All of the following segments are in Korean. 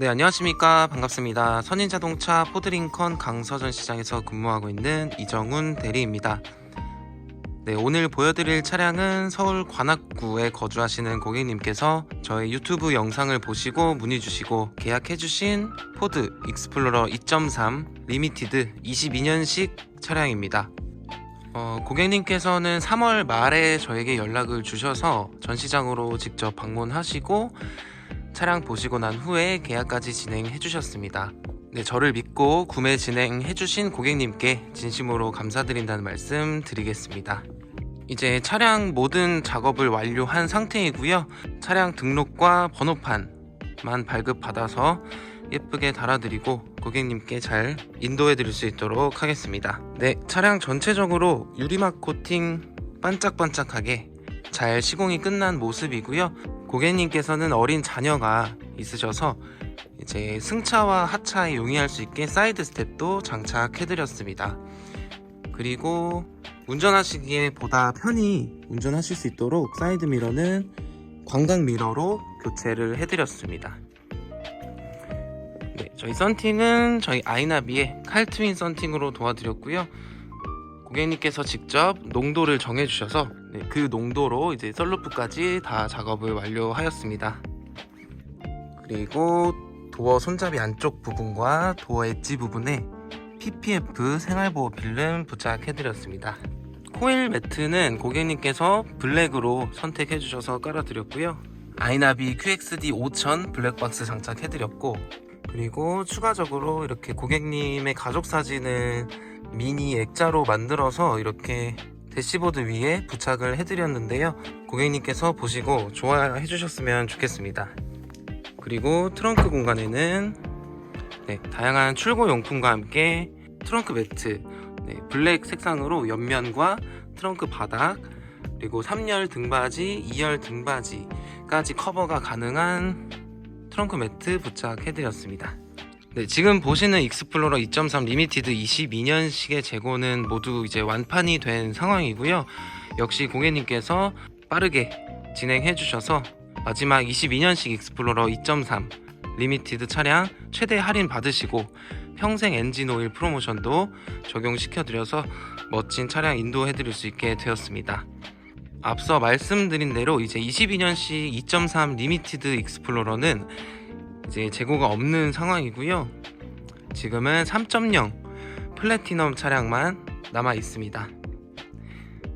네, 안녕하십니까. 반갑습니다. 선인자동차 포드링컨 강서전 시장에서 근무하고 있는 이정훈 대리입니다. 네, 오늘 보여드릴 차량은 서울 관악구에 거주하시는 고객님께서 저희 유튜브 영상을 보시고 문의 주시고 계약해 주신 포드 익스플로러 2.3 리미티드 22년식 차량입니다. 어, 고객님께서는 3월 말에 저에게 연락을 주셔서 전시장으로 직접 방문하시고 차량 보시고 난 후에 계약까지 진행해 주셨습니다. 네, 저를 믿고 구매 진행해 주신 고객님께 진심으로 감사드린다는 말씀 드리겠습니다. 이제 차량 모든 작업을 완료한 상태이고요. 차량 등록과 번호판만 발급받아서 예쁘게 달아드리고 고객님께 잘 인도해 드릴 수 있도록 하겠습니다. 네, 차량 전체적으로 유리막 코팅 반짝반짝하게 잘 시공이 끝난 모습이고요. 고객님께서는 어린 자녀가 있으셔서 이제 승차와 하차에 용이할 수 있게 사이드 스텝도 장착해 드렸습니다. 그리고 운전하시기에 보다 편히 운전하실 수 있도록 사이드 미러는 광각 미러로 교체를 해드렸습니다. 네, 저희 썬팅은 저희 아이나비의 칼트윈 썬팅으로 도와드렸고요. 고객님께서 직접 농도를 정해주셔서 네, 그 농도로 이제 썰루프까지 다 작업을 완료하였습니다. 그리고 도어 손잡이 안쪽 부분과 도어 엣지 부분에 PPF 생활보호 필름 부착해드렸습니다. 코일 매트는 고객님께서 블랙으로 선택해주셔서 깔아드렸고요. 아이나비 QXD 5000 블랙박스 장착해드렸고 그리고 추가적으로 이렇게 고객님의 가족 사진을 미니 액자로 만들어서 이렇게 대시보드 위에 부착을 해드렸는데요. 고객님께서 보시고 좋아해 주셨으면 좋겠습니다. 그리고 트렁크 공간에는 네, 다양한 출고 용품과 함께 트렁크 매트, 네, 블랙 색상으로 옆면과 트렁크 바닥, 그리고 3열 등받이, 2열 등받이까지 커버가 가능한 트렁크 매트 부착해드렸습니다. 네, 지금 보시는 익스플로러 2.3 리미티드 22년식의 재고는 모두 이제 완판이 된 상황이고요. 역시 고객님께서 빠르게 진행해 주셔서 마지막 22년식 익스플로러 2.3 리미티드 차량 최대 할인 받으시고 평생 엔진 오일 프로모션도 적용시켜 드려서 멋진 차량 인도해 드릴 수 있게 되었습니다. 앞서 말씀드린 대로 이제 22년식 2.3 리미티드 익스플로러는 이제 재고가 없는 상황이고요. 지금은 3.0 플래티넘 차량만 남아 있습니다.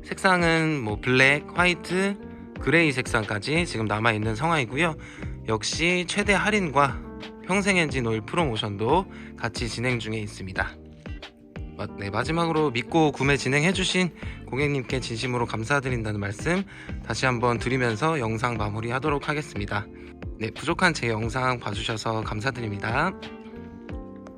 색상은 뭐 블랙, 화이트, 그레이 색상까지 지금 남아 있는 상황이고요. 역시 최대 할인과 평생 엔진 오일 프로모션도 같이 진행 중에 있습니다. 마- 네, 마지막으로 믿고 구매 진행해주신 고객님께 진심으로 감사드린다는 말씀 다시 한번 드리면서 영상 마무리하도록 하겠습니다. 네, 부족한 제 영상 봐주셔서 감사드립니다.